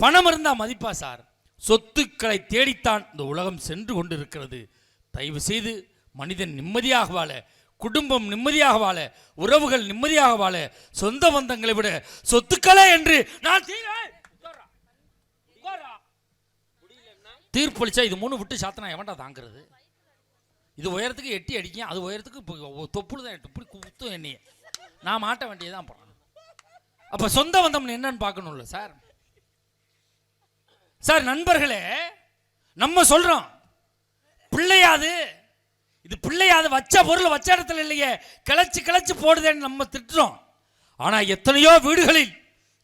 பணம் இருந்தால் மதிப்பா சார்? சொத்துக்களை தேடித்தான் இந்த உலகம் சென்று கொண்டிருக்கிறது. தயவு செய்து மனிதன் நிம்மதியாக வாழ குடும்பம் நிம்மதியாக வாழ உறவுகள் நிம்மதியாக வாழ சொந்த பந்தங்களை விட சொத்துக்களே என்று நான் தீர்ப்பளிச்சா இது மூணு விட்டு சாத்தனா எவன்டா தாங்கிறது? இது உயரத்துக்கு எட்டி அடிக்கும் அது உயரத்துக்கு தொப்புள் தான் எட்டு இப்படி குத்தும் என்னையே. நான் மாட்ட வேண்டியதான் போகிறேன் அப்போ சொந்த பந்தம் என்னன்னு பார்க்கணும்ல சார்? சார் நண்பர்களே நம்ம சொல்றோம். பிள்ளையாது. இது பிள்ளையாது வச்ச பொருள் வச்ச இடத்துல இல்லையே. கிளச்சி கிளச்சு போடுதேன்னு நம்ம திட்டுறோம். ஆனால் எத்தனையோ வீடுகளில்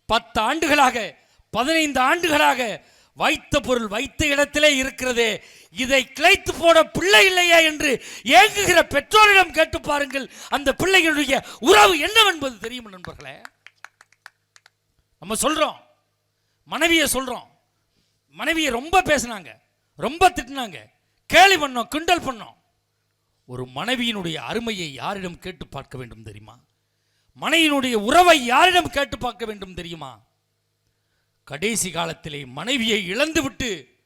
பத்து ஆண்டுகளாக பதினைந்து ஆண்டுகளாக வைத்த பொருள் வைத்த இடத்திலே இருக்கிறதே. இதை கிளைத்து போட பிள்ளை இல்லையா என்று ஏங்குகிற பெற்றோரிடம் கேட்டு பாருங்கள். அந்த பிள்ளைகளுடைய உறவு என்னவென்பது தெரியும் நண்பர்களே? நம்ம சொல்றோம். மனைவியை சொல்றோம். மனைவியை ரொம்ப பேசினாங்க. ரொம்ப திட்டினாங்க. கேலி பண்ணோம் கிண்டல் பண்ணோம். ஒரு மனைவியினுடைய அருமையை யாரிடம் கேட்டு பார்க்க வேண்டும் தெரியுமா? மனைவியினுடைய உறவை யாரிடம் கேட்டு பார்க்க வேண்டும் தெரியுமா? கடைசி காலத்திலே மனைவியை இழந்துவிட்டு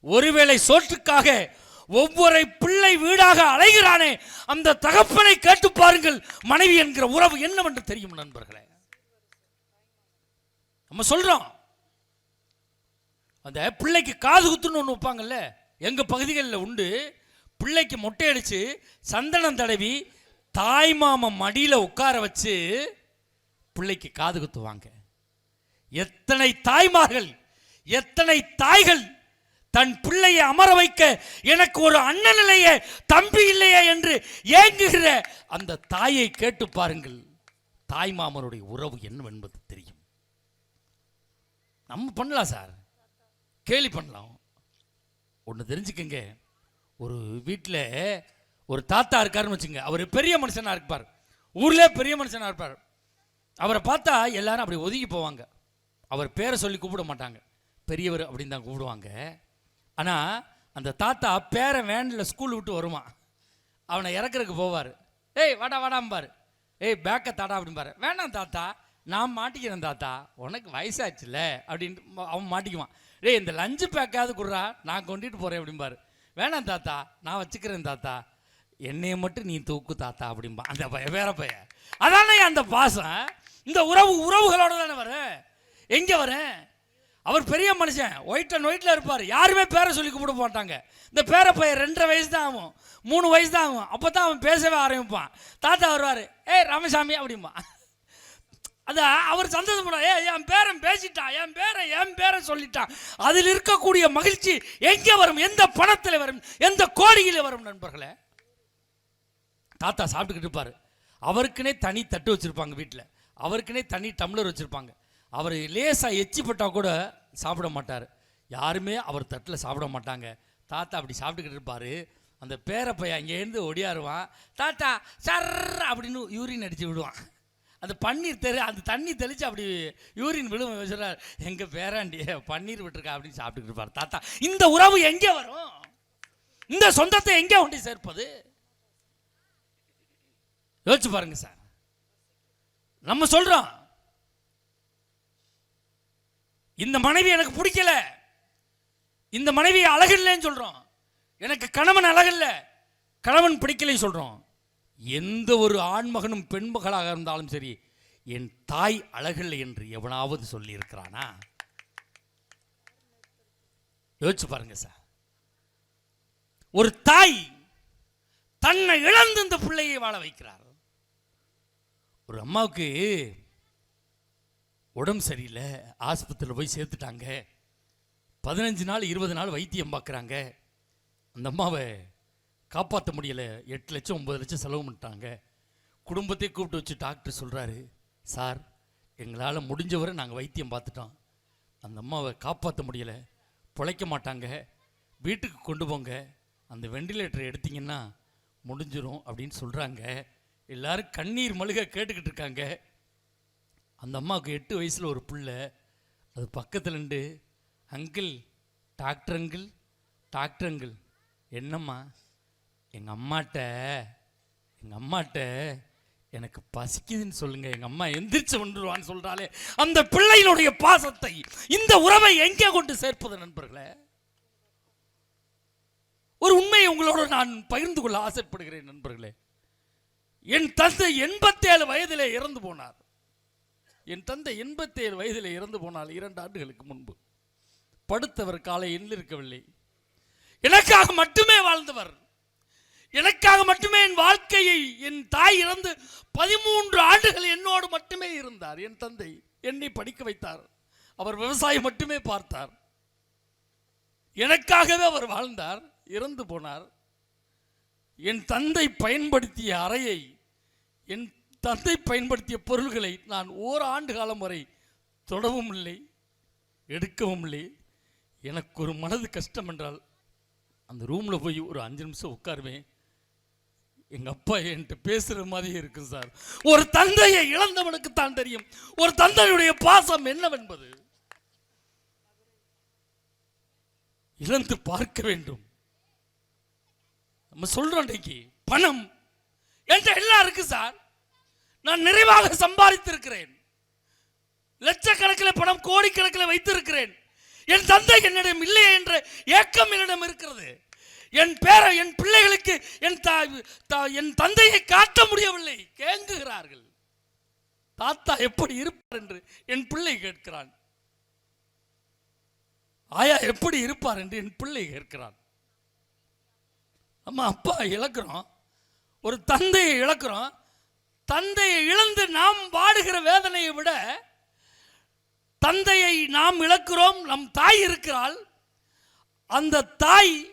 ஒருவேளை சோற்றுக்காக ஒவ்வொரு பிள்ளை வீடாக அலைகிறானே அந்த தகப்பனை கேட்டு பாருங்கள் மனைவி என்கிற உறவு என்னவென்று தெரியும் நண்பர்களே. நம்ம சொல்றோம் அந்த பிள்ளைக்கு காது குத்துன்னு ஒன்று வைப்பாங்கல்ல எங்கள் பகுதிகளில் உண்டு. பிள்ளைக்கு மொட்டை அடித்து சந்தனம் தடவி தாய் மாமன் மடியில் உட்கார வச்சு பிள்ளைக்கு காது குத்துவாங்க. எத்தனை தாய்மார்கள் எத்தனை தாய்கள் தன் பிள்ளையை அமர வைக்க எனக்கு ஒரு அண்ணன் இல்லையே தம்பி இல்லையே என்று ஏங்குகிற அந்த தாயை கேட்டு பாருங்கள். தாய் மாமனுடைய உறவு என்னவென்பது தெரியும். நம்ம பண்ணலாம் சார். கேலி பண்ணலாம். ஒன்று தெரிஞ்சுக்கங்க. ஒரு வீட்டில் ஒரு தாத்தா இருக்காருன்னு வச்சுங்க. அவர் பெரிய மனுஷனாக இருப்பார். ஊர்லேயே பெரிய மனுஷனாக இருப்பார். அவரை பார்த்தா எல்லாரும் அப்படி ஒதுங்கி போவாங்க. அவர் பேரை சொல்லி கூப்பிட மாட்டாங்க. பெரியவர் அப்படின்னு தான் கூப்பிடுவாங்க. ஆனால் அந்த தாத்தா பேரை வேனில் ஸ்கூல் விட்டு வருவான் அவனை இறக்குறதுக்கு போவார். ஏய் வாடா வாடாம்பார். ஏய் பேக்கை தாடா அப்படிம்பாரு. வேணாம் தாத்தா. நான் மாட்டிக்கிறேன் தாத்தா. உனக்கு வயசாச்சுல அப்படின்ட்டு அவன் மாட்டிக்குவான். டேய் இந்த லஞ்சு பேக்காவது குடுறா நான் கொண்டுட்டு போகிறேன் அப்படிம்பாரு. வேணாம் தாத்தா நான் வச்சுக்கிறேன் தாத்தா. என்னையை மட்டும் நீ தூக்கு தாத்தா அப்படிம்பா. அந்த பைய வேற பைய அதானே அந்த பாசம். இந்த உறவு உறவுகளோட தானே வரேன் எங்கே வரேன் அவர் பெரிய மனுஷன். ஒயிட் அண்ட் ஒயிட்டில் இருப்பார். யாருமே பேரை சொல்லி கூப்பிட மாட்டாங்க. இந்த பேர பையன் ரெண்டரை வயசு தான் ஆகும். மூணு வயசு தான் ஆகும். அப்போ தான் அவன் பேசவே ஆரம்பிப்பான். தாத்தா வருவார். ஏய் ராமசாமி அப்படிம்பா. அது அவர் சந்தோஷப்பட ஏ என் பேரன் பேசிட்டான் என் பேரன் என் பேரன் சொல்லிட்டான் அதில் இருக்கக்கூடிய மகிழ்ச்சி எங்கே வரும்? எந்த பணத்தில் வரும்? எந்த கோடியில் வரும் நண்பர்களே? தாத்தா சாப்பிட்டுக்கிட்டு இருப்பார். அவருக்குனே தனி தட்டு வச்சுருப்பாங்க வீட்டில் அவருக்குனே தனி டம்ளர் வச்சுருப்பாங்க. அவர் லேசாக எச்சி கூட சாப்பிட மாட்டார். யாருமே அவர் தட்டில் சாப்பிட மாட்டாங்க. தாத்தா அப்படி சாப்பிட்டுக்கிட்டு இருப்பார். அந்த பேர பையன் அங்கேருந்து ஒடியாருவான். தாத்தா சர் அப்படின்னு யூரின் அடித்து விடுவான். அந்த பன்னீர் தெரு அந்த தண்ணி தெளித்து அப்படி யூரின் விழும் சொல்கிறார் எங்கள் பேராண்டி பன்னீர் விட்டுருக்கா அப்படின்னு சாப்பிட்டுக்கிட்டு இருப்பார். தாத்தா இந்த உறவு எங்கே வரும்? இந்த சொந்தத்தை எங்கே கொண்டு சேர்ப்பது? யோசிச்சு பாருங்க சார். நம்ம சொல்கிறோம் இந்த மனைவி எனக்கு பிடிக்கல. இந்த மனைவி அழகில்லைன்னு சொல்கிறோம் எனக்கு கணவன் அழகில்லை. கணவன் பிடிக்கலைன்னு சொல்கிறோம் எந்த ஒரு ஆண்மகனும் பெண்மகளாக இருந்தாலும் சரி என் தாய் அழகில்லை என்று எவனாவது சொல்லியிருக்கிறானா? யோசிச்சு பாருங்க சார். ஒரு தாய் தன்னை இழந்து இந்த பிள்ளையை வாழ வைக்கிறார். ஒரு அம்மாவுக்கு உடம்பு சரியில்லை ஆஸ்பத்திரியில் போய் சேர்த்துட்டாங்க. பதினஞ்சு நாள் இருபது நாள் வைத்தியம் பார்க்குறாங்க. அந்த அம்மாவை காப்பாற்ற முடியலை. எட்டு லட்சம் ஒம்பது லட்சம் செலவு பண்ணிட்டாங்க. குடும்பத்தை கூப்பிட்டு வச்சு டாக்டர் சொல்கிறாரு சார் எங்களால் முடிஞ்சவரை நாங்கள் வைத்தியம் பார்த்துட்டோம். அந்த அம்மாவை காப்பாற்ற முடியலை. பிழைக்க மாட்டாங்க. வீட்டுக்கு கொண்டு போங்க. அந்த வெண்டிலேட்டரை எடுத்தீங்கன்னா முடிஞ்சிடும் அப்படின்னு சொல்கிறாங்க எல்லாரும் கண்ணீர் மழுக கேட்டுக்கிட்டு இருக்காங்க. அந்த அம்மாவுக்கு எட்டு வயசில் ஒரு பிள்ளை. அது பக்கத்தில் நின்று uncle doctor uncle doctor uncle என்னம்மா? எங்கள் அம்மாட்ட எங்கள் அம்மாட்ட எனக்கு பசிக்குதுன்னு சொல்லுங்க. எங்கள் அம்மா எந்திரிச்சு வந்துடுவான்னு சொல்கிறாலே அந்த பிள்ளையினுடைய பாசத்தை இந்த உறவை எங்கே கொண்டு சேர்ப்பது நண்பர்களே? ஒரு உண்மையை உங்களோட நான் பகிர்ந்து கொள்ள ஆசைப்படுகிறேன் நண்பர்களே. என் தந்தை எண்பத்தேழு வயதிலே இறந்து போனார். என் தந்தை எண்பத்தேழு வயதிலே இறந்து போனால் இரண்டு ஆண்டுகளுக்கு முன்பு. படுத்தவர் காலை எண்ணிருக்கவில்லை எனக்காக மட்டுமே வாழ்ந்தவர். எனக்காக மட்டுமே என் வாழ்க்கையை என் தாய் இறந்து பதிமூன்று ஆண்டுகள் என்னோடு மட்டுமே இருந்தார். என் தந்தை என்னை படிக்க வைத்தார். அவர் விவசாயம் மட்டுமே பார்த்தார். எனக்காகவே அவர் வாழ்ந்தார் இறந்து போனார். என் தந்தை பயன்படுத்திய அறையை என் தந்தை பயன்படுத்திய பொருள்களை நான் ஓராண்டு காலம் வரை தொடவும் இல்லை எடுக்கவும் இல்லை. எனக்கு ஒரு மனது கஷ்டம் என்றால் அந்த ரூமில் போய் ஒரு அஞ்சு நிமிஷம் உட்காருவேன். எங்கள் அப்பா என்கிட்ட பேசுகிற மாதிரி இருக்கும் சார். ஒரு தந்தையை இழந்தவனுக்கு தான் தெரியும். ஒரு தந்தையுடைய பாசம் என்னவென்பது? இழந்து பார்க்க வேண்டும். நம்ம சொல்றோம் இன்னைக்கு பணம் என்கிட்ட எல்லாம் இருக்கு சார். நான் நிறைவாக சம்பாதித்திருக்கிறேன். லட்சக்கணக்கில் பணம் கோடிக்கணக்கில் வைத்திருக்கிறேன். என் தந்தை என்னிடம் இல்லை என்ற ஏக்கம் என்னிடம் இருக்கிறது. என் பேர என் பிள்ளைகளுக்கு என் தா- என் தந்தையை காட்ட முடியவில்லை. கேங்குகிறார்கள். தாத்தா எப்படி இருப்பார் என்று என் பிள்ளை கேட்கிறான். ஆயா எப்படி இருப்பார் என்று என் பிள்ளை கேட்கிறான். அம்மா அப்பா இழக்கிறோம். ஒரு தந்தையை இழக்கிறோம். தந்தையை இழந்து நாம் வாடுகிற வேதனையை விட தந்தையை நாம் இழக்கிறோம் நம் தாய் இருக்கிறாள். அந்த தாய்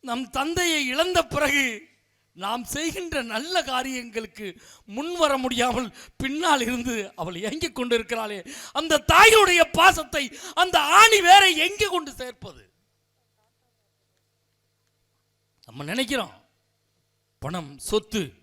நம் தந்தையை இழந்த பிறகு நாம் செய்கின்ற நல்ல காரியங்களுக்கு முன் வர முடியாமல் பின்னால் இருந்து அவள் ஏங்கிக் கொண்டிருக்கிறாளே. அந்த தாயினுடைய பாசத்தை அந்த ஆணி வேற எங்கே கொண்டு சேர்ப்பது? நம்ம நினைக்கிறோம். பணம் சொத்து